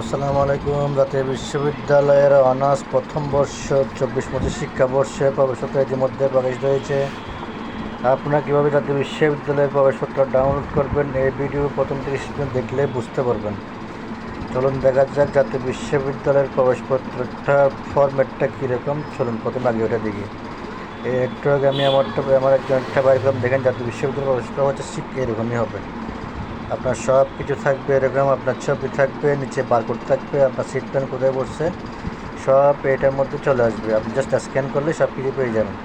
আসসালামু আলাইকুম। জাতীয় বিশ্ববিদ্যালয়ের অনার্স প্রথম বর্ষ চব্বিশ পঁচিশ শিক্ষাবর্ষে প্রবেশপত্র ইতিমধ্যে প্রকাশিত হয়েছে। আপনারা কীভাবে জাতীয় বিশ্ববিদ্যালয়ের প্রবেশপত্র ডাউনলোড করবেন, এই ভিডিও প্রথম থেকে শেষ পর্যন্ত দেখলে বুঝতে পারবেন। চলুন দেখা যাক জাতীয় বিশ্ববিদ্যালয়ের প্রবেশপত্রটা ফরম্যাটটা কীরকম। চলুন প্রথম আগে ওটা দেখি একটু আগে আমি আমারটা আমার একজন একটা বাইর দেখেন, জাতীয় বিশ্ববিদ্যালয়ের প্রবেশপত্র হচ্ছে ঠিক এরকমই হবে। আপনার সব কিছু থাকবে, এরকম আপনার ছবি থাকবে, নিচে বারকোড থাকবে, আপনার সিট প্ল্যান কোথায় বসছে, সব এটার মধ্যে চলে আসবে। আপনি জাস্ট স্ক্যান করলে সব কিছু পেয়ে যাবেন।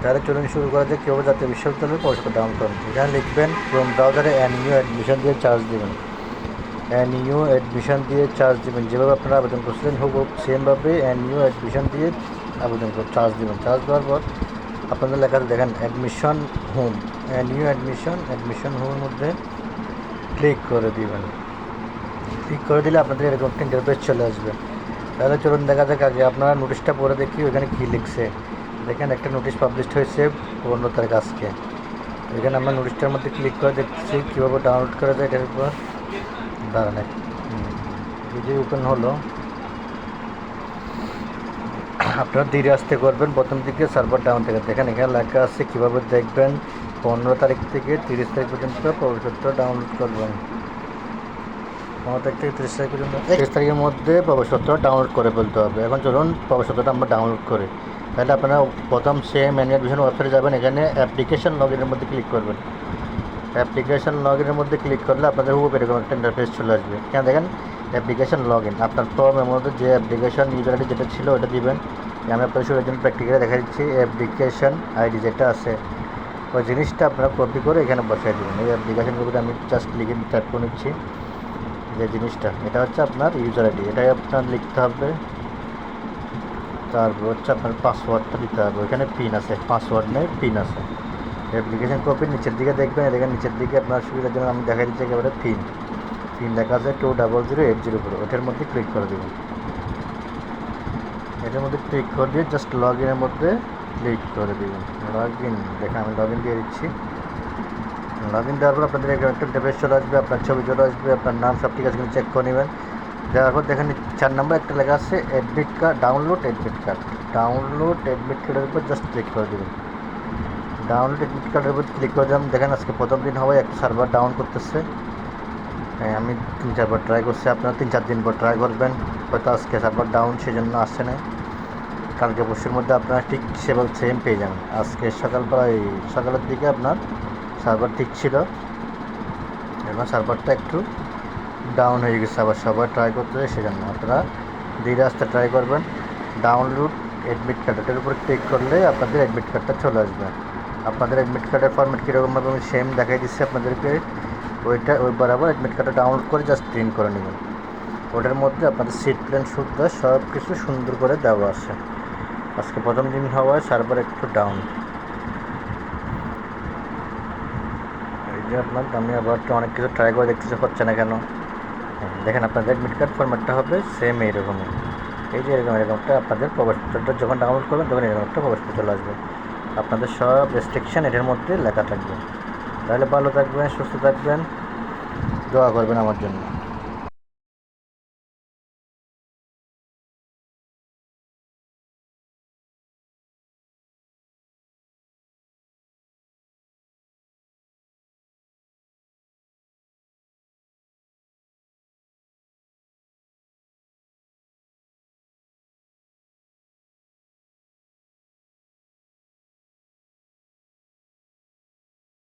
তাহলে চলুন শুরু করা যাক কেউ জাতীয় বিশ্ববিদ্যালয়ের পয়সাটা ডাউন করুন এখানে লিখবেন ক্রোম ব্রাউজারে অ্যান ইউ অ্যাডমিশন দিয়ে চার্জ দেবেন। অ্যান ইউ অ্যাডমিশন দিয়ে চার্জ দেবেন। যেভাবে আপনারা আবেদন করছিলেন হুব সেমভাবে অ্যান ইউ অ্যাডমিশন দিয়ে আবেদন করে চার্জ দেবেন। চার্জ দেওয়ার পর আপনাদের লেখাতে দেখেন admission home N U admission admission হোমের মধ্যে ক্লিক করে দিবেন। ক্লিক করে দিলে আপনাদের এরকম একটা ইন্টারফেস চলে আসবে। তাহলে চলুন দেখা যাক আগে আপনারা নোটিশটা পড়ে দেখি, ওইখানে কী লিখছে। দেখেন একটা নোটিশ পাবলিশ হয়েছে পনেরো তারিখ আজকে এখানে আমরা নোটিশটার মধ্যে ক্লিক করে দেখছি কীভাবে ডাউনলোড করা যায় এটার উপর। দাঁড়ান ভিডিও ওপেন হলো। আপনারা ধীরে আসতে করবেন, প্রথম দিকে সার্ভার ডাউন থেকে। দেখেন এখানে লেখা আছে কীভাবে দেখবেন। পনেরো তারিখ থেকে তিরিশ তারিখ পর্যন্ত প্রবেশপত্র ডাউনলোড করবেন। পনেরো তারিখ থেকে তিরিশ তারিখ পর্যন্ত তিরিশ তারিখের মধ্যে প্রবেশপত্র ডাউনলোড করে ফেলতে হবে। এখন চলুন প্রবেশপত্রটা আমরা ডাউনলোড করি। তাহলে আপনারা প্রথম সেম ম্যানুয়াল ভিশন ওয়েবসাইটে যাবেন। এখানে অ্যাপ্লিকেশন লগ ইনের মধ্যে ক্লিক করবেন। অ্যাপ্লিকেশন লগ ইনের মধ্যে ক্লিক করলে আপনাদের হুব এরকম একটা ইন্টারফেস চলে আসবে। এখানে দেখেন? অ্যাপ্লিকেশন লগ ইন আপনার ফর্মের মধ্যে যে অ্যাপ্লিকেশন ইউজার আইডি যেটা ছিল ওটা দিবেন। আমি আপনাদের শুরু জন্য প্র্যাকটিক্যালে দেখা দিচ্ছি। অ্যাপ্লিকেশন আইডি যেটা আছে। ওই জিনিসটা আপনারা কপি করে এখানে বসাই দেবেন। এই অ্যাপ্লিকেশন কপিটা আমি জাস্ট লিখে টাইপ করে নিচ্ছি যে জিনিসটা। এটা হচ্ছে আপনার ইউজার আইডি এটাই আপনার লিখতে হবে। তারপর হচ্ছে আপনার পাসওয়ার্ডটা দিতে হবে। ওইখানে পিন আছে পাসওয়ার্ড নেই পিন আছে। অ্যাপ্লিকেশন কপি নিচের দিকে দেখবেন দেখেন নিচের দিকে আপনার সুবিধার জন্য আমি দেখাই দিচ্ছি একেবারে পিন পিন লেখা আছে two double zero eight zero four ওটার মধ্যে ক্লিক করে দেবেন। এটার মধ্যে ক্লিক করে দিয়ে জাস্ট লগ ইনের মধ্যে ক্লিক করে দেবেন লগ ইন দেখেন আমি লগ ইন দিয়ে দিচ্ছি। লগ ইন দেওয়ার পর আপনাদের একটা ডেভেস চলে আসবে, আপনার ছবি চলে আসবে, আপনার নাম, সব ঠিক আছে চেক করে নেবেন। দেওয়ার পর দেখেন চার নম্বর একটা লেখা আছে admit card download admit card download admit কার্ডের উপর জাস্ট ক্লিক করে দেবেন। ডাউনলোড অ্যাডমিট কার্ডের উপর ক্লিক করে দিলাম। দেখেন আজকে প্রথম দিন হবে, একটা সার্ভার ডাউন করতেছে। হ্যাঁ আমি তিন, চারবার ট্রাই করছি, আপনারা তিন, চার দিন পর ট্রাই করবেন। হয়তো আজকে সার্ভার ডাউন সেই জন্য আসছে না। কালকে পরশুর মধ্যে আপনারা ঠিক সেভাবে সেম পেয়ে যাবেন। আজকে সকালবেলা সকালের দিকে আপনার সার্ভার ঠিক ছিল। এখন সার্ভারটা একটু ডাউন হয়ে গেছে। আবার সবাই ট্রাই করতে সেজন্য আপনারা ধীরে আসতে ট্রাই করবেন। ডাউনলোড অ্যাডমিট কার্ড এটার উপর ক্লিক করলে আপনাদের অ্যাডমিট কার্ডটা চলে আসবে। আপনাদের অ্যাডমিট কার্ডের ফর্মেট কীরকমভাবে আমি সেম দেখাই দিচ্ছি আপনাদেরকে। ওইটা ওই বরাবর অ্যাডমিট কার্ডটা ডাউনলোড করে জাস্ট প্রিন্ট করে নেবেন। ওটার মধ্যে আপনাদের সিট প্ল্যান সুদ্ধা সব কিছু সুন্দর করে দেওয়া আছে। আজকে প্রথম দিন হওয়ায় সার্ভার একটু ডাউন এই যে আপনার, আমি আবার তো অনেক কিছু ট্রাই করে দেখতেছি, হচ্ছে না কেন? দেখেন, আপনাদের অ্যাডমিট কার্ড ফরম্যাটটা হবে সেম এইরকমই। এই যে এরকম এরকমটা আপনাদের প্রবেশপত্রটা যখন ডাউনলোড করবেন, তখন এরকম একটা প্রবেশপত্র আসবে। আপনাদের সব রেস্ট্রিকশান এটার মধ্যে লেখা থাকবে। তাহলে ভালো থাকবেন, সুস্থ থাকবেন, দোয়া করবেন আমার জন্য।